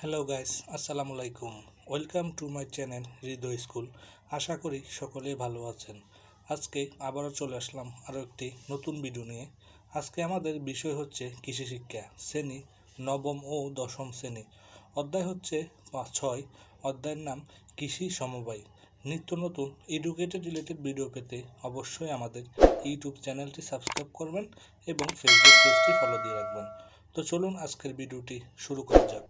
Hello guys আসসালামু আলাইকুম। Welcome to my channel Hridoy school আশা করি সকলেই ভালো আছেন। আজকে আবারও চলে আসলাম আরও একটি নতুন ভিডিও নিয়ে। আজকে আমাদের বিষয় হচ্ছে কৃষি শিক্ষা, শ্রেণি নবম ও দশম শ্রেণি। অধ্যায় হচ্ছে ছয়, অধ্যায়ের নাম কৃষি সমবায়। নিত্য নতুন এডুকেটেড রিলেটেড ভিডিও পেতে অবশ্যই আমাদের ইউটিউব চ্যানেলটি সাবস্ক্রাইব করবেন এবং ফেসবুক পেজটি ফলো দিয়ে রাখবেন। তো চলুন আজকের ভিডিওটি শুরু করা যাক।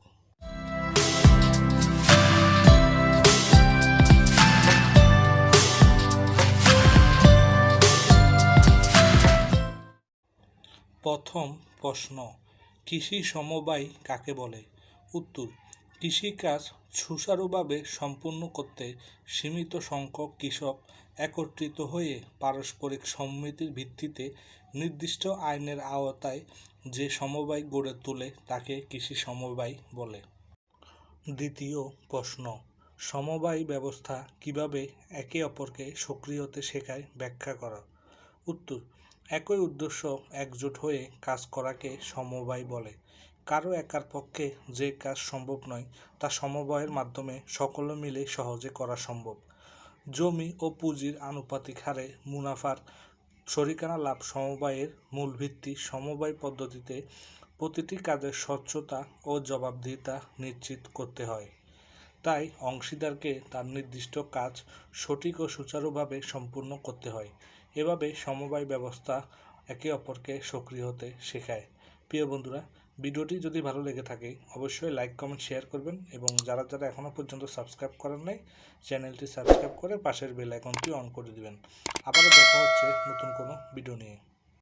প্রথম প্রশ্ন, কৃষি সমবায় কাকে বলে? উত্তর, কৃষিকাজ সুচারুভাবে সম্পূর্ণ করতে সীমিত সংখ্যক কৃষক একত্রিত হয়ে পারস্পরিক সম্মতির ভিত্তিতে নির্দিষ্ট আইনের আওতায় যে সমবায় গড়ে তোলে তাকে কৃষি সমবায় বলে। দ্বিতীয় প্রশ্ন, সমবায় ব্যবস্থা কীভাবে একে অপরকে সক্রিয়তে শেখায় ব্যাখ্যা করা? উত্তর একই উদ্দেশ্য একজোট হয়ে কাজ করাকে সমবায় বলে। কারও একার পক্ষে যে কাজ সম্ভব নয়, তা সমবায়ের মাধ্যমে সকলে মিলে সহজে করা সম্ভব। জমি ও পুঁজির আনুপাতিক হারে মুনাফার শরিকানা লাভ সমবায়ের মূল ভিত্তি সমবায় পদ্ধতিতে প্রতিটি কাজের স্বচ্ছতা ও জবাবদিহিতা নিশ্চিত করতে হয়। তাই অংশীদারকে তার নির্দিষ্ট কাজ সঠিক ও সুচারুভাবে সম্পূর্ণ করতে হয়। এভাবে সমবায় ব্যবস্থা একে অপরকে সক্রিয় হতে শেখায়। প্রিয় বন্ধুরা, ভিডিওটি যদি ভালো লেগে থাকে, অবশ্যই লাইক, কমেন্ট, শেয়ার করবেন এবং যারা যারা এখনও পর্যন্ত সাবস্ক্রাইব করেন নাই, চ্যানেলটি সাবস্ক্রাইব করে পাশের বেল আইকনটি অন করে দিবেন। আবারও দেখা হচ্ছে নতুন কোনো ভিডিও নিয়ে।